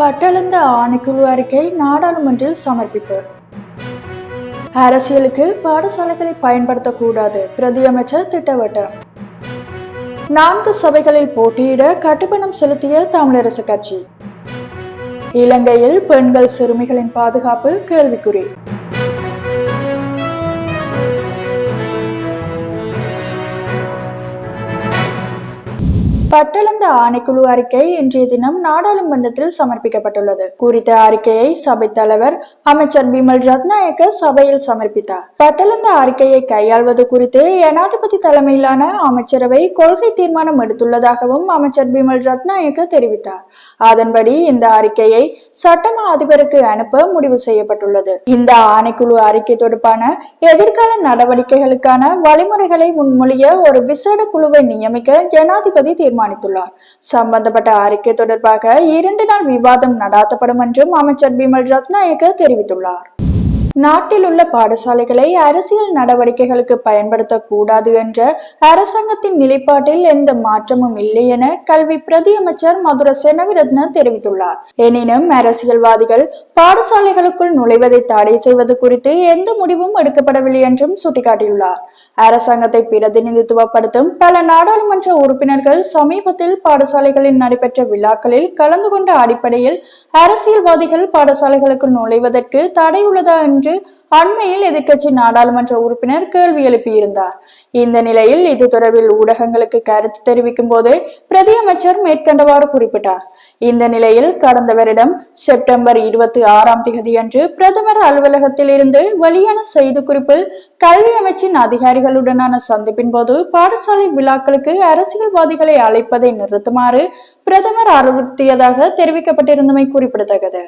பட்டளந்த ஆணைக்குழு அறிக்கை நாடாளுமன்றில் சமர்ப்பிப்பு. அரசியலுக்கு பாடசாலைகளை பயன்படுத்தக்கூடாது பிரதியமைச்சர் திட்டவட்டம். நான்கு சபைகளில் போட்டியிட கட்டுப்பணம் செலுத்திய தமிழரசு கட்சி. இலங்கையில் பெண்கள் சிறுமிகளின் பாதுகாப்பு கேள்விக்குறி. பட்டளந்த ஆணைக்குழு அறிக்கை இன்றைய தினம் நாடாளுமன்றத்தில் சமர்ப்பிக்கப்பட்டுள்ளது. குறித்த அறிக்கையை சபை தலைவர் அமைச்சர் பிமல் ரத்நாயக்க சபையில் சமர்ப்பித்தார். பட்டளந்த அறிக்கையை கையாள்வது குறித்து ஜனாதிபதி தலைமையிலான அமைச்சரவை கொள்கை தீர்மானம் எடுத்துள்ளதாகவும் அமைச்சர் பிமல் ரத்நாயக்க தெரிவித்தார். அதன்படி இந்த அறிக்கையை சட்டமா அதிபருக்கு அனுப்ப முடிவு செய்யப்பட்டுள்ளது. இந்த ஆணைக்குழு அறிக்கை தொடர்பான எதிர்கால நடவடிக்கைகளுக்கான வழிமுறைகளை முன்மொழிய ஒரு விசேட குழுவை நியமிக்க ஜனாதிபதி தீர்மானித்துள்ளார் சம்பந்தப்பட்ட அறிக்கை தொடர்பாக இரண்டு நாள் விவாதம் நடாத்தப்படும் என்றும் அமைச்சர் பிமல் ரத்நாயக்க தெரிவித்துள்ளார். நாட்டில் உள்ள பாடசாலைகளை அரசியல் நடவடிக்கைகளுக்கு பயன்படுத்தக்கூடாது என்ற அரசாங்கத்தின் நிலைப்பாட்டில் எந்த மாற்றமும் இல்லை என கல்வி பிரதி அமைச்சர் மதுர செனவிரத்ன தெரிவித்துள்ளார். எனினும் அரசியல்வாதிகள் பாடசாலைகளுக்குள் நுழைவதை தடை செய்வது குறித்து எந்த முடிவும் எடுக்கப்படவில்லை என்றும் சுட்டிக்காட்டியுள்ளார். அரசாங்கத்தை பிரதிநிதித்துவப்படுத்தும் பல நாடாளுமன்ற உறுப்பினர்கள் சமீபத்தில் பாடசாலைகளில் நடைபெற்ற விழாக்களில் கலந்து கொண்ட அடிப்படையில் அரசியல்வாதிகள் பாடசாலைகளுக்கு நுழைவதற்கு தடை உள்ளதா என்று அண்மையில் எதிர்க்கட்சி நாடாளுமன்ற உறுப்பினர் கேள்வி எழுப்பியிருந்தார். இந்த நிலையில் இது தொடர்பில் ஊடகங்களுக்கு கருத்து தெரிவிக்கும் போது பிரதியமைச்சர் மேற்கண்டவாறு குறிப்பிட்டார். இந்த நிலையில் கடந்த வருடம் செப்டம்பர் இருபத்தி ஆறாம் தேதி அன்று பிரதமர் அலுவலகத்தில் இருந்து வெளியான செய்திக்குறிப்பில் கல்வி அமைச்சின் அதிகாரிகளுடனான சந்திப்பின் போது பாடசாலை விழாக்களுக்கு அரசியல்வாதிகளை அழைப்பதை நிறுத்துமாறு பிரதமர் அறிவுறுத்தியதாக தெரிவிக்கப்பட்டிருந்தமை குறிப்பிடத்தக்கது.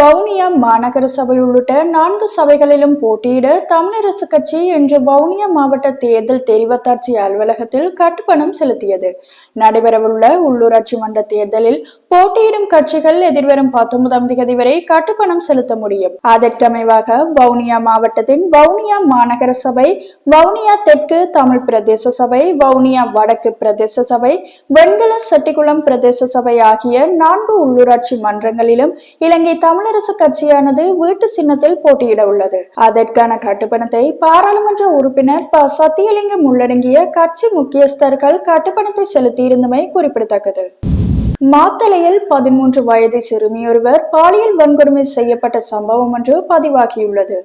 வவுனியா மாநகர சபை உள்ளிட்ட நான்கு சபைகளிலும் போட்டியிட தமிழரசு கட்சி இன்று வவுனியா மாவட்ட தேர்தல் தெரிவத்தாட்சி அலுவலகத்தில் கட்டுப்பணம் செலுத்தியது. நடைபெறவுள்ள உள்ளூராட்சி மன்ற தேர்தலில் போட்டியிடும் கட்சிகள் எதிர்வரும் பத்தொன்பதாம் தேதி வரை கட்டுப்பணம் செலுத்த முடியும். அதற்கமைவாக வவுனியா மாவட்டத்தின் வவுனியா மாநகர சபை வவுனியா தெற்கு தமிழ் பிரதேச சபை வவுனியா வடக்கு பிரதேச சபை வெண்கல செட்டிக்குளம் பிரதேச சபை ஆகிய நான்கு உள்ளூராட்சி மன்றங்களிலும் இலங்கை தமிழரசு கட்சியானது வீட்டு சின்னத்தில் போட்டியிட உள்ளது. அதற்கான கட்டுப்பணத்தை பாராளுமன்ற உறுப்பினர் ப. சத்தியலிங்கம் உள்ளடங்கிய கட்சி முக்கியஸ்தர்கள் கட்டுப்பணத்தை செலுத்தியிருந்தமை குறிப்பிடத்தக்கது. மாத்தளையில் பதிமூன்று வயது சிறுமியொருவர் பாலியல் வன்கொடுமை செய்யப்பட்ட சம்பவம் ஒன்று பதிவாகியுள்ளது.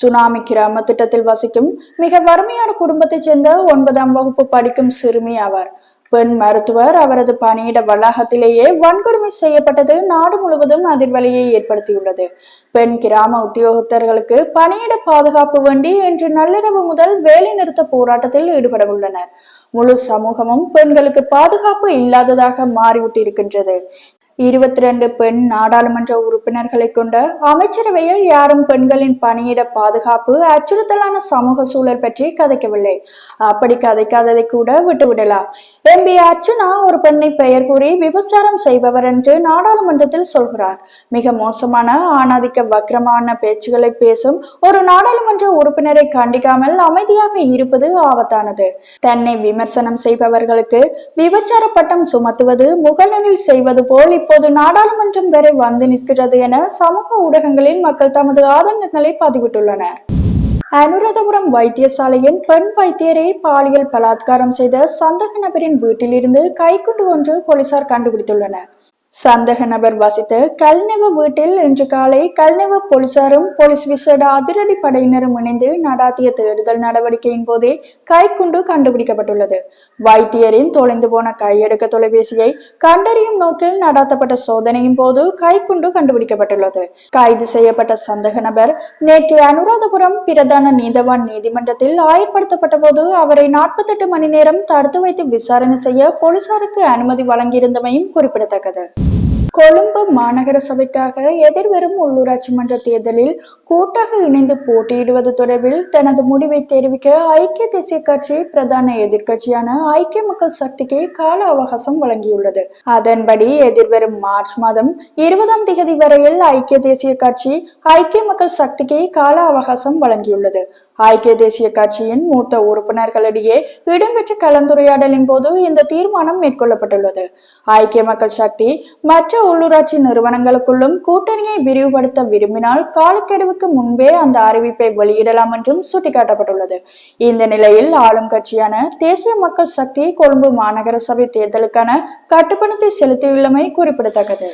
சுனாமி கிராம திட்டத்தில் வசிக்கும் மிக வறுமையான குடும்பத்தைச் சேர்ந்த ஒன்பதாம் வகுப்பு படிக்கும் சிறுமி ஆவார். பெண் மருத்துவர் அவரது பணியிட வளாகத்திலேயே வன்கொடுமை செய்யப்பட்டது நாடு முழுவதும் அதிர்வலையை ஏற்படுத்தியுள்ளது. பெண் கிராம உத்தியோகத்தர்களுக்கு பணியிட பாதுகாப்பு வேண்டி இன்று நள்ளிரவு முதல் வேலை நிறுத்த போராட்டத்தில் ஈடுபட உள்ளனர் முழு சமூகமும் பெண்களுக்கு பாதுகாப்பு இல்லாததாக மாறிவிட்டிருக்கின்றது. இருபத்தி ரெண்டு பெண் நாடாளுமன்ற உறுப்பினர்களை கொண்ட அமைச்சரவையில் யாரும் பெண்களின் பணியிட பாதுகாப்பு அச்சுறுத்தலான சமூக சூழல் பற்றி கதைக்கவில்லை. அப்படி கதைக்காததை கூட விட்டுவிடலாம். எம்பி அர்ச்சுனா ஒரு பெண்ணை பெயர் கூறி விபச்சாரம் செய்பவர் என்று நாடாளுமன்றத்தில் சொல்கிறார். மிக மோசமான ஆணாதிக்க வக்கிரமான பேச்சுகளை பேசும் ஒரு நாடாளுமன்ற உறுப்பினரை கண்டிக்காமல் அமைதியாக இருப்பது ஆபத்தானது. தன்னை விமர்சனம் செய்பவர்களுக்கு விபச்சார பட்டம் சுமத்துவது முகநூலில் செய்வது போல் இப்போது நாடாளுமன்றம் வரை வந்து நிற்கிறது என சமூக ஊடகங்களில் மக்கள் தமது ஆதங்கங்களை பதிவிட்டுள்ளனர். அனுராதபுரம் வைத்தியசாலையின் பெண் வைத்தியரை பாலியல் பலாத்காரம் செய்த சந்தக நபரின் வீட்டிலிருந்து கைக்குண்டு ஒன்று போலீசார் கண்டுபிடித்துள்ளனர். சந்தக நபர் வசித்த கல்நெவ வீட்டில் இன்று காலை கல்நெவ போலீசாரும் போலீஸ் விசேட அதிரடி படையினரும் இணைந்து நடாத்திய தேடுதல் நடவடிக்கையின் போதே கைக்குண்டு கண்டுபிடிக்கப்பட்டுள்ளது. வைத்தியரின் தொலைந்து போன கையெடுக்க தொலைபேசியை கண்டறியும் நோக்கில் நடாத்தப்பட்ட சோதனையின் போது கைக்குண்டு கண்டுபிடிக்கப்பட்டுள்ளது. கைது செய்யப்பட்ட சந்தக நபர் நேற்று அனுராதபுரம் பிரதான நீதவான் நீதிமன்றத்தில் ஆயர்படுத்தப்பட்ட போது அவரை நாற்பத்தெட்டு மணி நேரம் தடுத்து வைத்து விசாரணை செய்ய போலீசாருக்கு அனுமதி வழங்கியிருந்தமையும் குறிப்பிடத்தக்கது. கொழும்பு மாநகர சபைக்காக எதிர்வரும் உள்ளூராட்சி மன்ற தேர்தலில் கூட்டாக இணைந்து போட்டியிடுவது தொடர்பில் தனது முடிவை தெரிவிக்க ஐக்கிய தேசிய கட்சி பிரதான எதிர்கட்சியான ஐக்கிய மக்கள் சக்திக்கு கால அவகாசம் வழங்கியுள்ளது. அதன்படி எதிர்வரும் மார்ச் மாதம் இருபதாம் தேதி வரையில் ஐக்கிய தேசிய கட்சி ஐக்கிய மக்கள் சக்திக்கு கால அவகாசம் வழங்கியுள்ளது. ஐக்கிய தேசிய கட்சியின் மூத்த உறுப்பினர்களிடையே இடம்பெற்ற கலந்துரையாடலின் போது இந்த தீர்மானம் மேற்கொள்ளப்பட்டுள்ளது. ஐக்கிய மக்கள் சக்தி மற்ற உள்ளூராட்சி நிறுவனங்களுக்குள்ளும் கூட்டணியை விரிவுபடுத்த விரும்பினால் காலக்கெடுவுக்கு முன்பே அந்த அறிவிப்பை வெளியிடலாம் என்றும் சுட்டிக்காட்டப்பட்டுள்ளது. இந்த நிலையில் ஆளும் கட்சியான தேசிய மக்கள் சக்தி கொழும்பு மாநகர சபை தேர்தலுக்கான கட்டுப்பணத்தை செலுத்தியுள்ளமை குறிப்பிடத்தக்கது.